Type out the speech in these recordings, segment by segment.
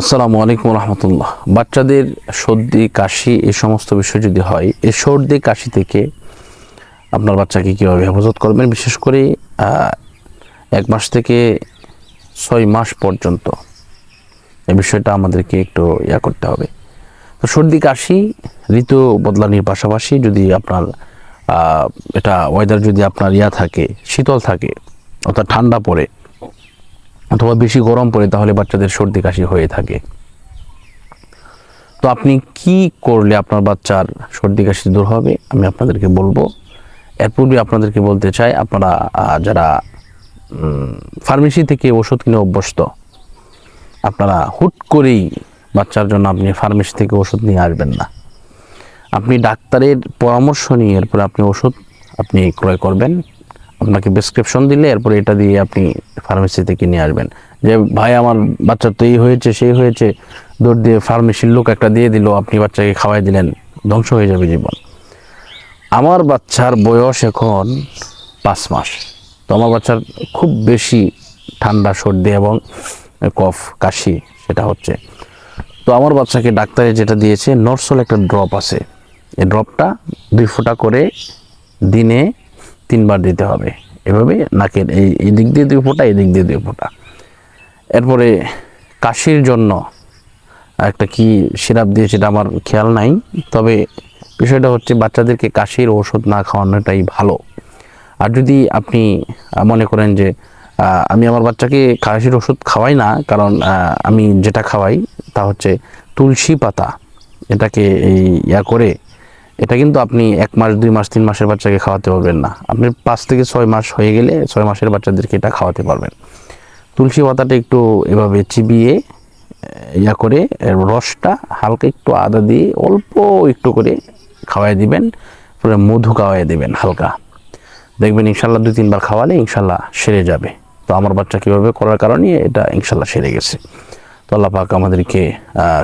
আসসালামু আলাইকুম রহমতুল্লাহ। বাচ্চাদের সর্দি, কাশি এই সমস্ত বিষয় যদি হয়, এই সর্দি, কাশি থেকে আপনার বাচ্চাকে কীভাবে হেফাজত করবেন? বিশেষ করে এক মাস থেকে ছয় মাস পর্যন্ত এই বিষয়টা আমাদেরকে একটু ইয়া করতে হবে। তো সর্দি, কাশি, ঋতু বদলানির পাশাপাশি যদি আপনার এটা ওয়েদার যদি আপনার ইয়া থাকে, শীতল থাকে, অর্থাৎ ঠান্ডা পড়ে অথবা বেশি গরম পড়ে তাহলে বাচ্চাদের সর্দি কাশি হয়ে থাকে। তো আপনি কি করলে আপনার বাচ্চার সর্দি কাশি দূর হবে? আমি আপনাদেরকে বলব। এর পূর্বে আপনাদেরকে বলতে চাই, আপনারা যারা ফার্মেসি থেকে ওষুধ কিনে অভ্যস্ত, আপনারা হুট করেই বাচ্চার জন্য আপনি ফার্মেসি থেকে ওষুধ নিয়ে আসবেন না। আপনি ডাক্তারের পরামর্শ নিয়ে এরপরে আপনি ওষুধ আপনি ক্রয় করবেন। আপনাকে প্রেসক্রিপশন দিলে এরপরে এটা দিয়ে আপনি ফার্মেসি থেকে নিয়ে আসবেন। যে ভাই, আমার বাচ্চার তো এই হয়েছে, সেই হয়েছে, দৌড় দিয়ে ফার্মেসির লোক একটা দিয়ে দিল, আপনি বাচ্চাকে খাওয়াই দিলেন, ধ্বংস হয়ে যাবে জীবন। আমার বাচ্চার বয়স এখন পাঁচ মাস। তো আমার বাচ্চার খুব বেশি ঠান্ডা, সর্দি এবং কফ, কাশি, সেটা হচ্ছে। তো আমার বাচ্চাকে ডাক্তারে যেটা দিয়েছে, নর্সল একটা ড্রপ আছে। এই ড্রপটা দুই ফোঁটা করে দিনে তিনবার দিতে হবে। এভাবে নাকের এই এই দিক দিয়ে দুই ফোঁটা এই দিক দিয়ে দুই ফোঁটা। এরপরে কাশির জন্য একটা কি সিরাপ দিয়ে সেটা আমার খেয়াল নাই, তবে বিষয়টা হচ্ছে বাচ্চাদেরকে কাশির ওষুধ না খাওয়ানোটাই ভালো। আর যদি আপনি মনে করেন যে আমি আমার বাচ্চাকে কাশির ওষুধ খাওয়াই না, কারণ আমি যেটা খাওয়াই তা হচ্ছে তুলসী পাতা। এটাকে এই ইয়া করে এটা কিন্তু আপনি এক মাস, দুই মাস, তিন মাসের বাচ্চাকে খাওয়াতে পারবেন না। আপনি পাঁচ থেকে ছয় মাস হয়ে গেলে ছয় মাসের বাচ্চাদেরকে এটা খাওয়াতে পারবেন। তুলসী পাতাটা একটু এভাবে চিবিয়ে ইয়া করে রসটা হালকা একটু আদা দিয়ে অল্প একটু করে খাওয়াই দিবেন, পরে মধু খাওয়াই দিবেন হালকা। দেখবেন ইনশাল্লাহ দুই, তিনবার খাওয়ালে ইনশাল্লাহ সেরে যাবে। তো আমার বাচ্চা কীভাবে করার কারণে এটা ইনশাল্লাহ সেরে গেছে। তো আল্লাহ পাক আমাদেরকে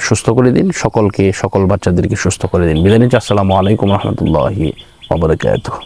সুস্থ করে দিন, সকলকে, সকল বাচ্চাদেরকে সুস্থ করে দিন। বিদায় আসসালামু আলাইকুম রহমতুল্লাহি ওবরাকাতুহ